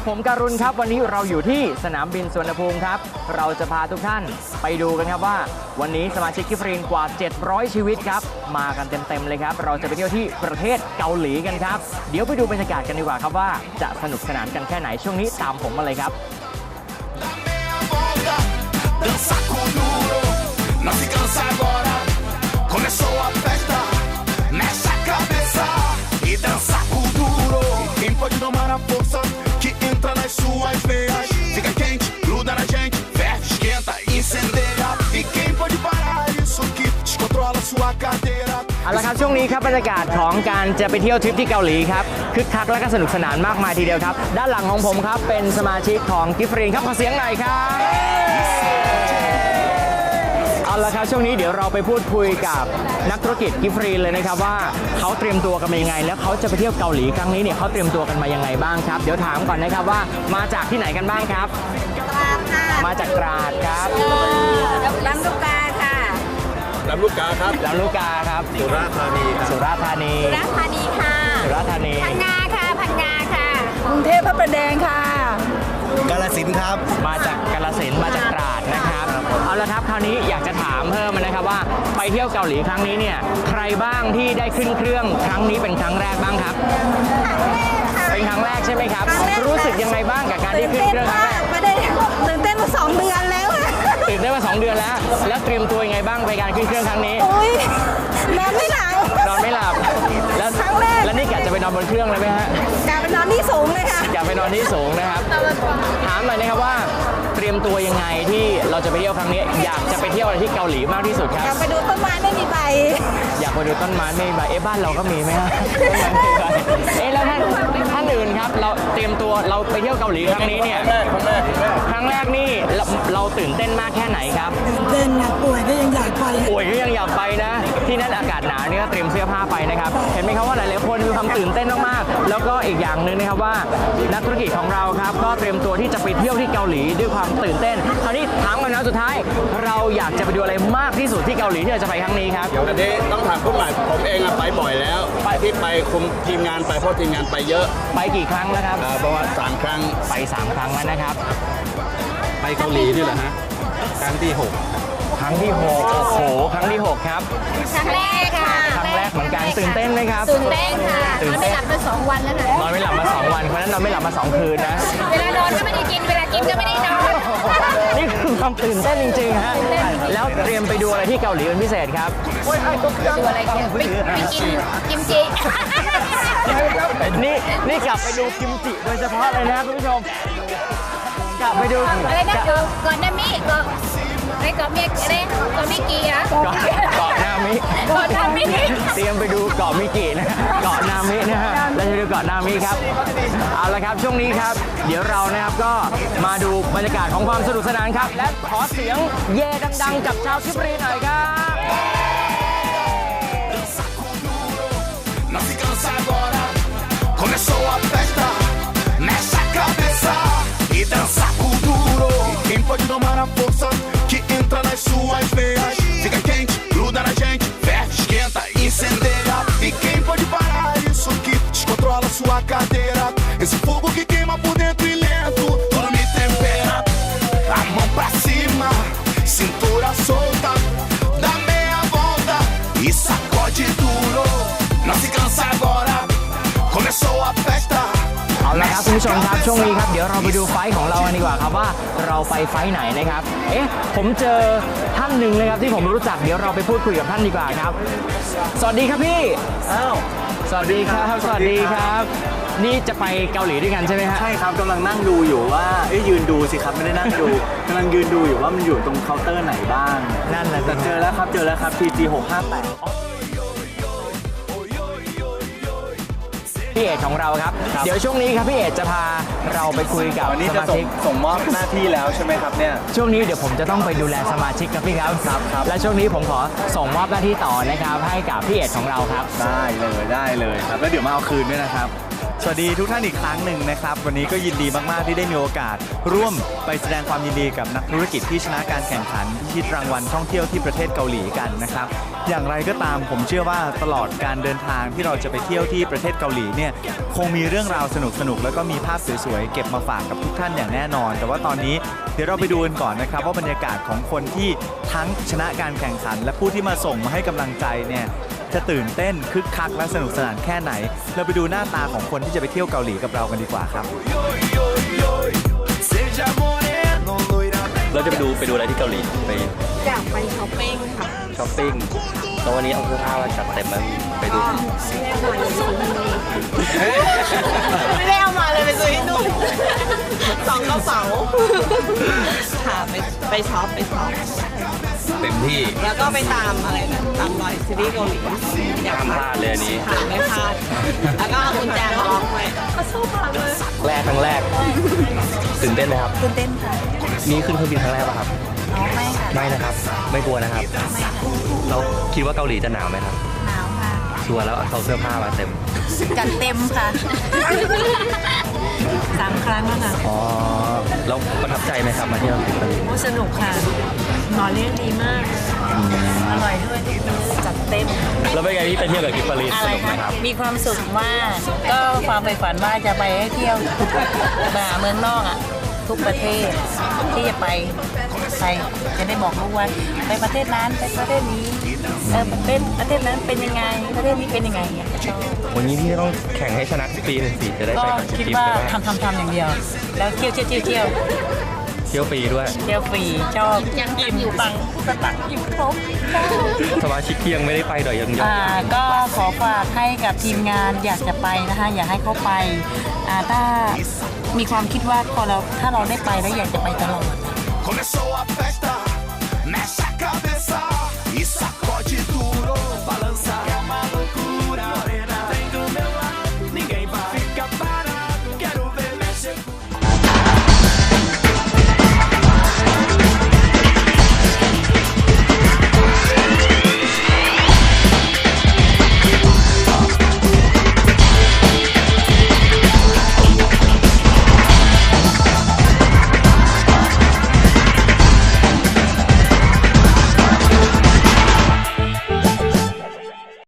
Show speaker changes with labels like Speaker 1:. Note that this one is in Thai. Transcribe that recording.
Speaker 1: ับผมการุณครับ วันนี้เราอยู่ที่สนามบินสุวรรณภูมิครับ เราจะพาทุกท่านไปดูกันครับว่า วันนี้สมาชิกกิฟรีนกว่า 700 ชีวิตครับ มากันเต็มๆเลยครับ เราจะไปเที่ยวที่ประเทศเกาหลีกันครับ เดี๋ยวไปดูบรรยากาศกันดีกว่าครับว่าจะสนุกสนานกันแค่ไหนช่วงนี้ตามผมมาเลยครับ เอาละครับช่วงนี้ครับบรรยากาศของการจะไปเที่ยวทริปที่เกาหลีครับคึกคักและก็สนุกสนานมากมายทีเดียวครับ ด้านหลังของผมครับเป็นสมาชิกของกิฟรีนครับขอเสียงหน่อยครับเอาละครับช่วงนี้เดี๋ยวเราไปพูดคุยกับนักธุรกิจกิฟรีนเลยนะครับว่าเขาเตรียมตัวกันมายังไง แล้วเขาจะไปเที่ยวเกาหลีครั้งนี้เนี่ยเขาเตรียมตัวกันมายังไงบ้างครับ เดี๋ยวถามก่อนนะครับว่ามาจากที่ไหนกันบ้างครับ
Speaker 2: ตราค่ะ
Speaker 1: มาจากตราดครับ
Speaker 2: ลำลูกกาค่ะ
Speaker 3: ลำลูกกาครับ
Speaker 1: ลำลูกกาครับ
Speaker 3: สุราษฎร์ธานีครับ
Speaker 1: สุราษฎร์ธานี
Speaker 2: สุราษฎร์ธานีค่ะ
Speaker 1: สุราษฎร์ธานี
Speaker 2: พังงาค่ะพังงาค่ะ
Speaker 4: กรุงเทพพระประแดงค่ะ
Speaker 3: กาลสินธุ์ครับ
Speaker 1: มาจากกาลสินธุ์มาจากตราดนะครับ เอาละครับคราวนี้อยากจะถามเพิ่มนะครับว่าไปเที่ยวเกาหลีครั้งนี้เนี่ยใครบ้างที่ได้ขึ้นเครื่องครั้งนี้เป็นครั้งแรกบ้างครับเป็นครั้งแรกใช่ไหมครับ
Speaker 4: ครั้งแรก
Speaker 1: รู้สึกยังไงบ้างกับการที่ขึ้นเครื่องครั้งแรก
Speaker 4: ไม่ได้ตื่นเต้นมาสองเดือนแล้วค่ะ
Speaker 1: ตื่นได้น มาสองเดือนแล้ว แล้วเตรียมตัวยังไงบ้างไปการขึ้นเครื่องครั้งนี้
Speaker 4: อุ้ยนอนไม่หลับ
Speaker 1: นอนไม่หลับ แล้ว
Speaker 4: ครั้งแรก
Speaker 1: แล้วนี่กะจะไปนอนบนเครื่องเลยไหมฮะ
Speaker 4: กลายเป็นนอนที่สูงเลยค่ะ
Speaker 1: อยากไปนอนที่สูงนะครับ ถามหน่อยนะครับว่า เตรียมตัวยังไงที่เราจะไปเที่ยวครั้งนี้อยากจะไปเที่ยวอะไรที่เกาหลีมากที่สุดครับ
Speaker 4: กลับไปดูต้นไม้ไม่มีใบ
Speaker 1: อยากไปดูต้นไม้ไม่มีใบเอ๊ะบ้านเราก็มีไหมฮะต้นไม้ไม่มีใบเอ๊ะแล้วท่านท่านอื่นครับ เราเตรียมตัวเราไปเที่ยวเกาหลีครั้งนี้เนี่ย
Speaker 3: ครั้งแรกครั้งแรก
Speaker 1: ครั้งแรกนี่เราเราตื่นเต้นมากแค่ไหนครับ
Speaker 4: เดินนะป่วยก็ยังอยากไป
Speaker 1: ป่วยก็ยังอยากไปนะ ที่นั่นอากาศหนาวนี่ก็เตรียมเสื้อผ้าไปนะครับ เห็นไหมครับว่าหลาย อีกอย่างหนึ่งนะครับว่า นักธุรกิจของเราครับก็เตรียมตัวที่จะไปเที่ยวที่เกาหลีด้วยความตื่นเต้นคราวนี้ถามกันนะสุดท้าย เราอยากจะไปดูอะไรมากที่สุดที่เกาหลีที่เราจะไปครั้งนี้ครับ
Speaker 3: อันนี้ต้องถามผู้ใหม่ผมเองอะไปบ่อยแล้ว ไปที่ไปคุมทีมงานไปเพราะทีมงานไปเยอะ
Speaker 1: ไปกี่ครั้งแล้วครับ
Speaker 3: อ่าประมาณสามครั้ง
Speaker 1: ไป3ครั้งแล้วนะครับ
Speaker 3: ไปเกาหลีนี่แหละฮะครั้งที่หก
Speaker 1: ค รั้งที่6โอ้โหครั้งที่6ครับ
Speaker 2: ครั้งแรกค่ะ
Speaker 1: ครั้งแรกเหมือนกันตื่นเต้นไหมครับ
Speaker 2: ตื่นเต้นค่ะ
Speaker 1: ตื่
Speaker 2: น
Speaker 1: น
Speaker 2: อน
Speaker 1: เต้น
Speaker 2: ไม่หลับไปสองวันแล้วค่ะ
Speaker 1: นอนไม่หลับมา2วันเพราะฉะนั้นนอนไม่หลับมา2คืนนะ
Speaker 2: เวลานอนก็ไม่ได้กินเวลากินก็ไม่ได้นอน
Speaker 1: นี่คือความตื่นเต้นจริงๆฮะแล้วเตรียมไปดูอะไรที่เกาหลีเป็นพิเศษครับ
Speaker 2: ดูอะไรกันไปไปกินกิมจิ
Speaker 1: นี่นี่กลับไปดูกิมจิโดยเฉพาะเลยนะครับคุณผู้ชมกลับไปดู
Speaker 2: อะไรนะก่อนก่อนหน้ามิก่อนอะ ไรก่อนเมียอะไรก่อนมิกีอะ
Speaker 1: เกาะเกาะนามิ
Speaker 2: ก่อนหน้ามิ
Speaker 1: เตรียมไปดูเกาะมิกินะเกาะนามินะฮะเราจะดูเกาะนามิครับเอาละครับช่วงนี้ครับ เดี๋ยวเรานะครับก็มาดูบรรยากาศของความสนุกสนานครับ และขอเสียงเย่ดังๆจากชาวชิบรีหน่อยครับ
Speaker 5: e dançar com duro. Quem pode domar a força
Speaker 1: ครับคุณผู้ชมครับช่วงนี้ครับเดี๋ยวเราไปดูไฟท์ของเรากันดีกว่าครับว่าเราไปไฟท์ไหนนะครับเอ๊ะผมเจอท่านหนึ่งนะครับที่ผมรู้จักเดี๋ยวเราไปพูดคุยกับท่านดีกว่าครับ สวัสดีครับพี่
Speaker 3: อ้าว
Speaker 1: สวัสดีครับสวัสดีครับ นี่จะไปเกาหลีด้วยกันใช่ไหมฮะ
Speaker 6: ใช่ครับกำลังนั่งดูอยู่ว่าเอ้ยยืนดูสิครับไม่ได้นั่งดูกำลังยืนดูอยู่ว่ามันอยู่ตรงเคาน์เตอร์ไหนบ้าง
Speaker 1: นั่นแหละ
Speaker 6: แต่เจอแล้วครับเจอแล้วครับ TG 658
Speaker 1: พี่เอกของเราครับ เดี๋ยวช่วงนี้ครับพี่เอกจะพาเราไปคุยกับ
Speaker 6: วันนี้
Speaker 1: ส
Speaker 6: จะ
Speaker 1: มา
Speaker 6: ส่ง
Speaker 1: ชิก
Speaker 6: ส่งมอบหน้าที่แล้วใช่ไหมครับเนี่ย
Speaker 1: ช่วงนี้เดี๋ยวผมจะต้องไปดูแลสมาชิกครับพี่ครับ
Speaker 6: ครับครับ
Speaker 1: และช่วงนี้ผมขอส่งมอบหน้าที่ต่อนะครับให้กับพี่เอกของเราครับ
Speaker 6: ได้เลยได้เลยครับ แล้วเดี๋ยวมาเอาคืนด้วยนะครับ สวัสดีทุกท่านอีกครั้งหนึ่งนะครับ วันนี้ก็ยินดีมากๆที่ได้มีโอกาส ร่วมไปแสดงความยินดีกับนักธุรกิจที่ชนะการแข่งขันพิชิตรางวัลท่องเที่ยวที่ประเทศเกาหลีกันนะครับ อย่างไรก็ตามผมเชื่อว่าตลอดการเดินทางที่เราจะไปเที่ยวที่ประเทศเกาหลีเนี่ยคงมีเรื่องราวสนุกๆแล้วก็มีภาพสวยๆเก็บมาฝากกับทุกท่านอย่างแน่นอน แต่ว่าตอนนี้เดี๋ยวเราไปดูกันก่อนนะครับว่าบรรยากาศของคนที่ทั้งชนะการแข่งขัน และผู้ที่มาส่งมาให้กำลังใจเนี่ย จะตื่นเต้นคึกคักและสนุกสนานแค่ไหน เราไปดูหน้าตาของคนที่จะไปเที่ยวเกาหลีกับเรากันดีกว่าครับ
Speaker 5: Seja moreno, loira
Speaker 7: เราจะไปดูไปดูอะไรที่เกาหลีไป
Speaker 4: อยากไปช้อปปิ้งค่ะ
Speaker 7: ช้อปปิ้งแล้ววันนี้เอาเสื้อผ้ามาจัดเต็มมาไปดู
Speaker 4: ไม่ได้เอามาเลยไปซื้อที่นู่นสองกระเป๋าค่ะไปไปช็อปไปช็อป
Speaker 7: เต็มที่
Speaker 4: แล้วก็ไปตามอะไรนะตามรอยซีรีส์เกาหลีอยาก
Speaker 7: ห้ามพลาดเลยอันนี้
Speaker 4: ค่ะไม่พลาดแล้วก็เอากุญแจมาล็อกไว้เขาชอบมากเลย
Speaker 7: แรกครั้งแรกตื่นเต้นไหมครับ
Speaker 4: ตื่นเต้นค่ะ
Speaker 7: นี่ขึ้นเครื่องบินครั้งแรกป่ะครับ
Speaker 4: อ๋อไม่ค่ะ
Speaker 7: ไม่นะครับ ไม่กลัวนะครับเราคิดว่าเกาหลีจะหนาวไหมครับ
Speaker 4: หนาวค่ะ
Speaker 7: ชัวร์แล้วเอาเสื้อผ้ามาเต็ม
Speaker 4: จัดเต็มค่ะ สามครั้งแล้วค่ะ
Speaker 7: อ๋อ แล้วประทับใจไหมครับมาเที่ยวที่เกาหลี
Speaker 4: โอ้สนุกค่ะ หมอเลี้ยงดีมาก อร่อยด้วยทุกมื้อจัดเต็ม
Speaker 7: แล้วเป็นไงที่ไปเที่ยวกับกิฟฟารีน
Speaker 8: อะ
Speaker 7: ส
Speaker 8: ไร
Speaker 7: นุกไหม
Speaker 8: คะ
Speaker 7: ครับ
Speaker 8: มีความสุขมาก ก็ความใฝ่ฝันว่าจะไปให้เที่ยวมาเมืองนอกอะ ทุกประเทศที่จะไป ไป จะได้บอกลูกว่าไปประเทศนั้นไปประเทศนี้เออประเทศประเทศนั้นเป็นยังไงประเทศนี้เป็นยังไงเนี่ยชอบ
Speaker 7: วันนี้พี่ต้องแข่งให้ชนะปีหนึ่งปีจะได้
Speaker 8: ก็
Speaker 7: ไปกับ
Speaker 8: คิด
Speaker 7: ทีม
Speaker 8: ว่า
Speaker 7: ใช่ไหม
Speaker 8: ทำทำทำอย่างเดียว แล้วเที่ยวเที่ยวเที่ยวเที่ยว
Speaker 7: เที่ยวฟรีด้วย
Speaker 8: เที่ยวฟรีชอบอิ่มตังค์สตังค์อิ่มครบชอบ
Speaker 7: สมาชิกที่ยังไม่ได้ไปเดี๋ยวยังยอม
Speaker 8: อ่าก็ขอฝากให้กับทีมงานอยากจะไปนะคะ อยากให้เขาไปอ่าถ้ามีความคิดว่าพอเราถ้าเราได้ไปแล้วอยากจะไปตลอด
Speaker 5: Começou a festa, mexe a